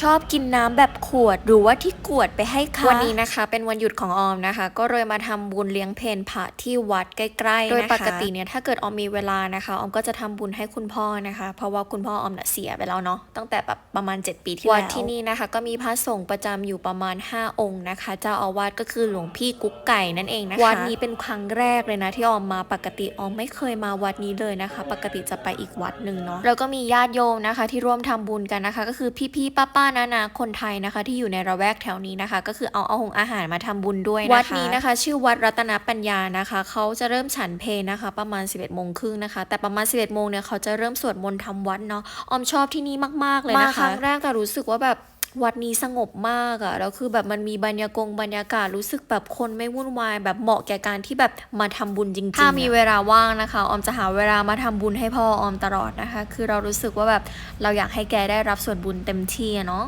ชอบกินน้ำแบบขวดหรือว่าที่กวดไปให้คะวันนี้นะคะ เป็นวันหยุดของออมนะคะ ก็เลยมาทำบุญเลี้ยงเพนพระที่วัดใกล้ๆโดยนะคะปกติเนี่ยถ้าเกิดออมมีเวลานะคะออมก็จะทำบุญให้คุณพ่อนะคะ เพราะว่าคุณพ่อออมน่ะเสียไปแล้วเนาะตั้งแต่แบบประมาณ 7 ปีที่แล้ววัดที่นี่นะคะ ก็มีพระสงฆ์ประจำอยู่ประมาณ 5 องค์นะคะเจ้าอาวาสก็คือหลวงพี่กุ๊กไก่นั่นเองนะคะวัดนี้เป็นครั้งแรกเลยนะ ที่ออมมาปกติออมไม่เคยมาวัดนี้เลยนะคะ ปกติจะไปอีกวัดหนึ่งเนาะแล้วก็มีญาติโยมนะคะ ที่ร่วมทำบุญกันนะคะ ก็คือพี่ๆป้าๆนาๆคนไทยนะคะที่อยู่ในระแวกแถวนี้นะคะ ก็คือเอาเอาหงอาหารมาทำบุญด้วยนะคะวัดนี้นะคะ ชื่อวัดรัตนปัญญานะคะเขาจะเริ่มฉันเพลนะคะ ประมาณ 11โมงครึ่งนะคะ แต่ประมาณ 11โมงเนี่ยเขาจะเริ่มสวดมนต์ทำวัดเนาะออมชอบที่นี่มากๆเลยนะคะมาครั้งแรกแต่รู้สึกว่าแบบ วัดนี้สงบมากอะแล้วคือแบบมันมีบรรยากงบรรยากาศรู้สึกแบบคนไม่วุ่นวาย แบบเหมาะแก่การที่แบบมาทำบุญจริงๆถ้ามีเวลาว่างนะคะ ออมจะหาเวลามาทำบุญให้พ่อออมตลอดนะคะ คือเรารู้สึกว่าแบบเราอยากให้แกได้รับส่วนบุญเต็มที่อะเนาะ